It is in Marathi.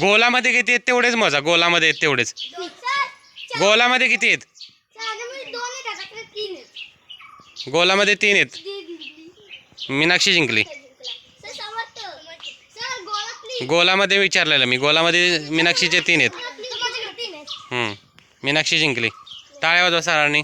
गोलामध्ये किती आहेत तेवढेच मजा गोलामध्ये आहेत तेवढेच. गोलामध्ये किती आहेत? गोलामध्ये तीन आहेत. मीनाक्षी जिंकली. गोलामध्ये विचारलेलं मी गोलामध्ये मीनाक्षीचे तीन आहेत. मीनाक्षी जिंकली. टाळ्या वाजवा सरांनी.